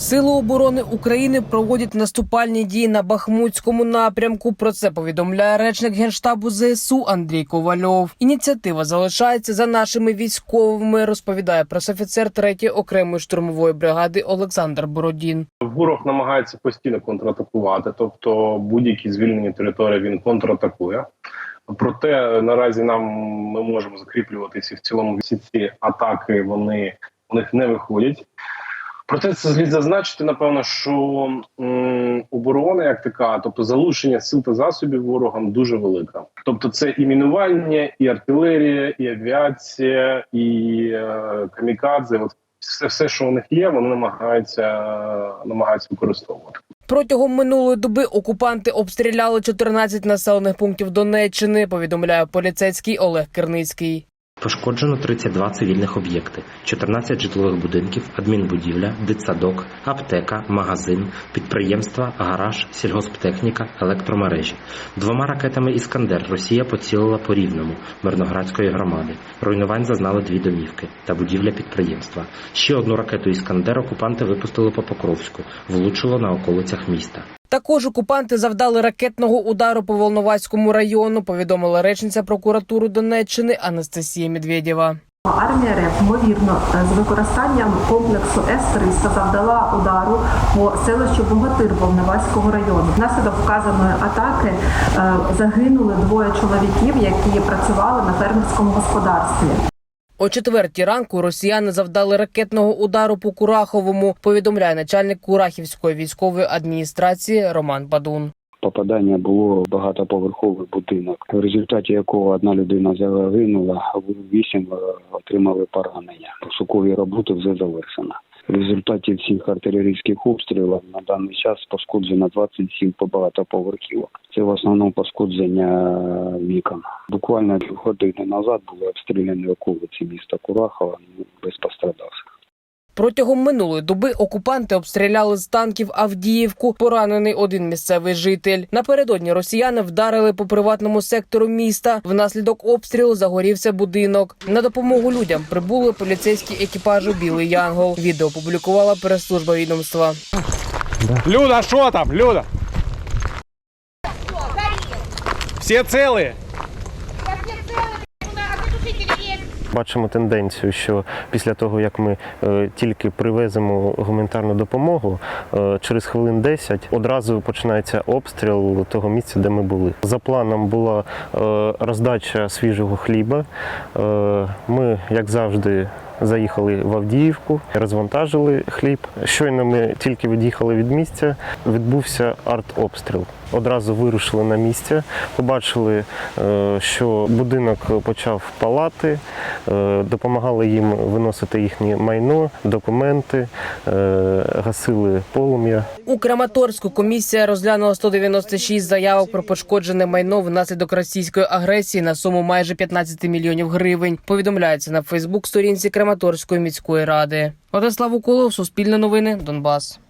Сили оборони України проводять наступальні дії на Бахмутському напрямку. Про це повідомляє речник генштабу ЗСУ Андрій Ковальов. Ініціатива залишається за нашими військовими. Розповідає пресофіцер 3-ї окремої штурмової бригади Олександр Бородін. Ворог намагається постійно контратакувати, тобто будь-які звільнені території він контратакує. Проте наразі нам ми можемо закріплюватися в цілому всі ці атаки вони у них не виходять. Проте це слід зазначити, напевно, що м, оборона як така, тобто залучення сил та засобів ворогам дуже велика. Тобто, це і мінування, і артилерія, і авіація, і е, камікадзе. От все, все, що у них є, вони намагаються намагаються використовувати. Протягом минулої доби окупанти обстріляли 14 населених пунктів Донеччини. Повідомляє поліцейський Олег Керницький. Пошкоджено 32 цивільних об'єкти, 14 житлових будинків, адмінбудівля, дитсадок, аптека, магазин, підприємства, гараж, сільгосптехніка, електромережі. Двома ракетами Іскандер Росія поцілила по рівному Мирноградської громади. Руйнувань зазнали дві домівки та будівля підприємства. Ще одну ракету Іскандер окупанти випустили по Покровську, влучило на околицях міста. Також окупанти завдали ракетного удару по Волноваському району. Повідомила речниця прокуратури Донеччини Анастасія Медведєва. Армія РФ, ймовірно, з використанням комплексу С-300 завдала удару по селищу Богатир Волноваського району. Внаслідок вказаної атаки е, загинули двоє чоловіків, які працювали на фермерському господарстві. О четвертій ранку росіяни завдали ракетного удару по Кураховому. Повідомляє начальник Курахівської військової адміністрації Роман Бадун. Попадання було багатоповерховий будинок, в результаті якого одна людина загинула, а вісім е, отримали поранення. Пошукові роботи вже завершено. В результаті всіх артилерійських обстрілів на даний час пошкоджено 27 багатоповерхівок. Це в основному пошкодження вікон. Буквально години назад були обстріляні околиці міста Курахова ну, без пострадавших. Протягом минулої доби окупанти обстріляли з танків Авдіївку. Поранений один місцевий житель. Напередодні росіяни вдарили по приватному сектору міста. Внаслідок обстрілу загорівся будинок. На допомогу людям прибули поліцейські екіпажі Білий Янгол. Відео опублікувала прес-служба відомства. Люда, что там, Люда? Все целые? Бачимо тенденцію, що після того, як ми е, тільки привеземо гуманітарну допомогу, е, через хвилин 10 одразу починається обстріл того місця, де ми були. За планом була е, роздача свіжого хліба. Ми, як завжди, заїхали в Авдіївку, розвантажили хліб. Щойно ми тільки від'їхали від місця, відбувся артобстріл. Одразу вирушили на місце, побачили, е, що будинок почав палати, допомагали їм виносити їхнє майно, документи, е, гасили полум'я. У Краматорську комісія розглянула 196 заявок про пошкоджене майно внаслідок російської агресії на суму майже 15 мільйонів гривень. Повідомляється на Фейсбук сторінці Краматорської міської ради. Владислав Уколов, Суспільне новини, Донбас.